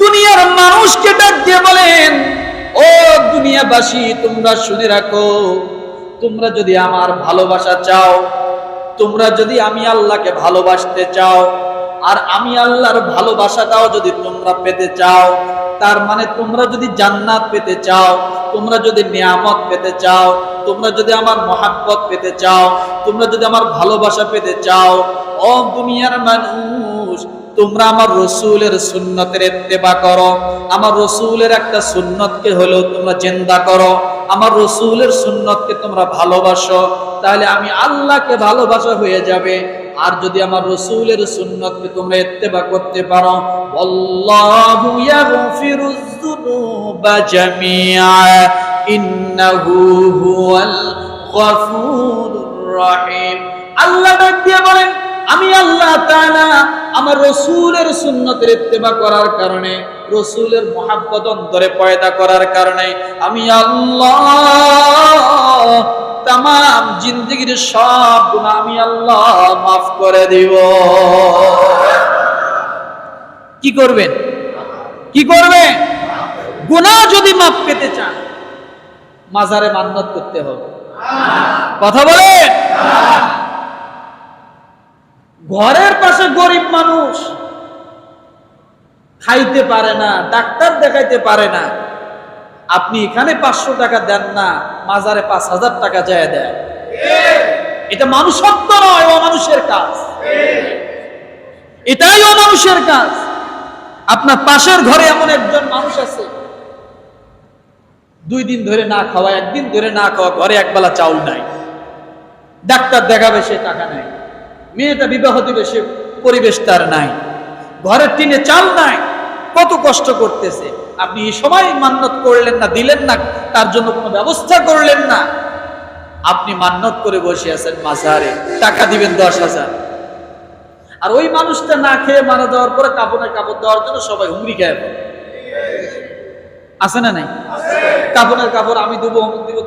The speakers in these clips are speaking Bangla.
দুনিয়ার মানুষকে ডাক দিয়ে বলেন, ও দুনিয়াবাসী, তোমরা শুনে রাখো, তোমরা যদি আমার ভালোবাসা চাও, তোমরা যদি আমি আল্লাহকে ভালোবাসতে চাও, আর আমি আল্লাহর ভালোবাসাটাও যদি তোমরা পেতে চাও, তার মানে তোমরা যদি জান্নাত পেতে চাও, তোমরা যদি নিয়ামত পেতে চাও, তোমরা যদি আমার মহাব্বত পেতে চাও, তোমরা যদি আমার ভালোবাসা পেতে চাও, ও দুনিয়ার মানুষ তোমরা আমার রসুলের সুন্নতের ইত্তেবা করো। আমার রসুলের একটা সুন্নতকে হলেও তোমরা চিন্তা করো। আমার রসুলের সুন্নতকে তোমরা ভালোবাসো। তাহলে আমি আল্লাহকে ভালোবাসা হয়ে যাবে। আর যদি আমার রসুলের সুন্নতকে তোমরা ইত্তেবা করতে পারো আল্লাহু ডাক দিয়ে বলেন, আমি আল্লাহ তাআলা আমার রসুলের সুন্নতের ইত্তেবা করার কারণে, রসুলের মহাব্বত অন্তরে পয়দা করার কারণে, আমি আল্লাহ তাম জিন্দগির সব গুণা আমি আল্লাহ মাফ করে দিব। কি করবেন? কি করবে গুণা যদি মাফ পেতে চান, মাজারে মান্নত করতে হবে। কথা বলেন? ঘরের পাশে গরিব মানুষ। খাইতে পারে না, ডাক্তার দেখাইতে পারে না। আপনি এখানে পাঁচশো টাকা দেন না, মাজারে পাঁচ হাজার টাকা যায় দেয়। এটা মানুষত্ব নয় অমানুষের কাজ। এটাই অমানুষের কাজ। আপনার পাশের ঘরে এমন একজন মানুষ আছে। দুই দিন ধরে না খাওয়া, একদিন ধরে না খাওয়া, ঘরে একবেলা চাউল নাই। ডাক্তার দেখাবে সে টাকা নাই। মেয়েটা বিবাহ দিবে সে পরিবেশ তার নাই। ঘরের টিনে চাল নাই। কত কষ্ট করতেছে। আপনি এই সময় মান্নত করলেন না দিলেন না তার জন্য কোনো ব্যবস্থা করলেন না। আপনি মান্নত করে বসে আছেন মাঝারে টাকা দিবেন দশ হাজার। আর ওই মানুষটা না খেয়ে মারা যাওয়ার পরে কাপড়ে কাপড় দেওয়ার জন্য সবাই হুমড়ি খায় পড়ে। আছে না নাই? কাপড়ের কাপড় আমি দেবো অমুক দিবে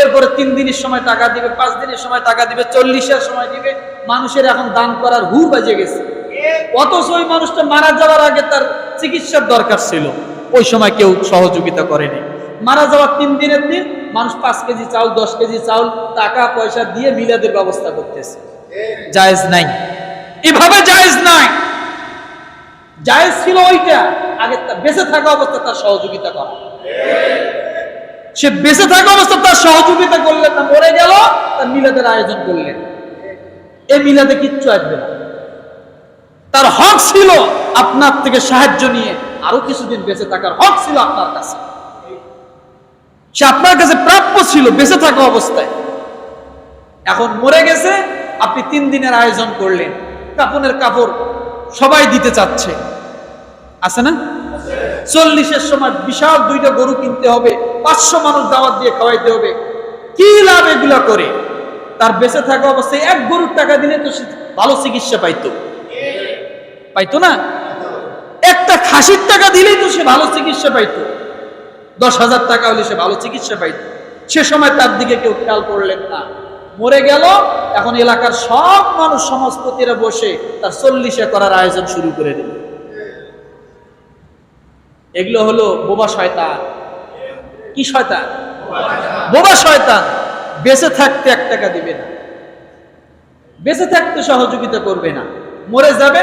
এরপরে তিন দিনের সময় টাকা দিবে, পাঁচ দিনের সময় টাকা দিবে, চল্লিশের সময় দিবে। মানুষের এখন দান করার হু বাজে গেছে। অথচ ওই মানুষটা মারা যাওয়ার আগে তার চিকিৎসার দরকার ছিল। ওই সময় কেউ সহযোগিতা করেনি। মারা যাওয়ার তিন দিনের দিন মানুষ পাঁচ কেজি চাউল, দশ কেজি চাউল, টাকা, পয়সা দিয়ে মিলাদের ব্যবস্থা করতেছে। জায়েজ নাই। এভাবে জায়েজ নাই। জায়েজ ছিল ওইটা। আগে বেঁচে থাকা অবস্থা তার সহযোগিতা করা। সে বেঁচে থাকা অবস্থা তার সহযোগিতা করলেন না, মরে গেল, তার মিলাদের আয়োজন করলেন। এই মিলাদে কিচ্ছু আসবে না। তার হক ছিল আপনার থেকে সাহায্য নিয়ে আরও কিছুদিন বেঁচে থাকার হক ছিল আপনার কাছে। সে আপনার কাছে প্রাপ্য ছিল বেঁচে থাকা অবস্থায়। এখন মরে গেছে, আপনি তিন দিনের আয়োজন করলেন কাপনের কাপড় সবাই দিতে চাচ্ছে। আছে না? চল্লিশের সময় বিশাল দুইটা গরু কিনতে হবে। পাঁচশো মানুষ দাওয়াত দিয়ে খাওয়াইতে হবে। কি লাভ এগুলা করে? তার বেঁচে থাকা অবস্থায় এক গরুর টাকা দিলে তো সে ভালো চিকিৎসা পাইতো। পাইতো না? একটা খাসির টাকা দিলেই তো সে ভালো চিকিৎসা পাইতো। দশ হাজার টাকা হলে সে ভালো চিকিৎসা পাইতো। সে সময় তার দিকে কেউ খেয়াল করলেন না। মরে গেল, এখন এলাকার সব মানুষ সমাজপতিরা বসে তার চল্লিশে করার আয়োজন শুরু করে দিল। এগুলো হলো বোবা শয়তান। কি শয়তান? বোবা শয়তান, বেঁচে থাকতে এক টাকা দিবে না। বেঁচে থাকতে সহযোগিতা করবে না। মরে যাবে,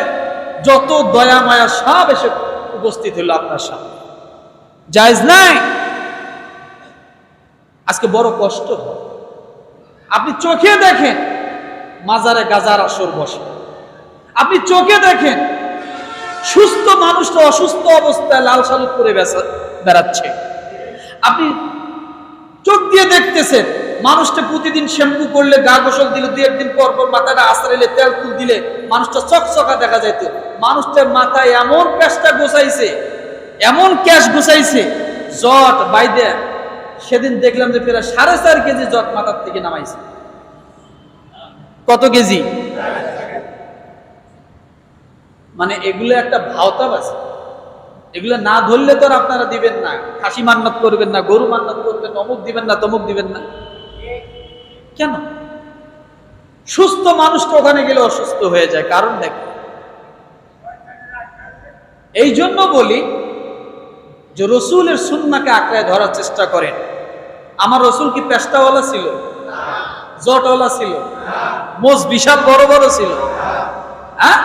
যত দয়া, মায়া সব এসে উপস্থিত হলো আপনার সামনে। জায়জ নাই? আজকে বড় কষ্ট আপনি চোখে দেখেন, মাজারে গাজার আসর বসে। আপনি চোখে দেখেন, সুস্থ মানুষটা অসুস্থ অবস্থায় লাল সালুক করে বেড়াচ্ছে। আপনি চোখ দিয়ে দেখতেছেন, মানুষটা প্রতিদিন শ্যাম্পু করলে গা গোসল দিলে দু একদিন পর পর মাথাটা আশ্রাইলে তেল তুল দিলে, মানুষটা চকচকা দেখা যাইত। মানুষটার মাথায় এমন প্যাসটা গোছাইছে, এমন ক্যাশ গোছাইছে, জট বাইদে। সেদিন দেখলাম যে প্রায় সাড়ে চার কেজি জট মাথার থেকে নামাইছে। কত কেজি? মানে এগুলো একটা ভাওতাব আছে। এগুলো না ধরলে তো আপনারা দিবেন না। খাসি মান্নত করবেন না, গরু মান্নত করবেন অমুক দিবেন না, তমুক দিবেন না। কেন? সুস্থ মানুষটা ওখানে গেলে অসুস্থ হয়ে যায়। কারণ দেখ এই জন্য বলি যে রসুলের সুন্নাকে আঁকড়ায় ধরার চেষ্টা করেন। আমার রসুল কি পেস্তাওয়ালা ছিল? জটওয়ালা ছিল? মোজ বিশাল বড় বড় ছিল? হ্যাঁ?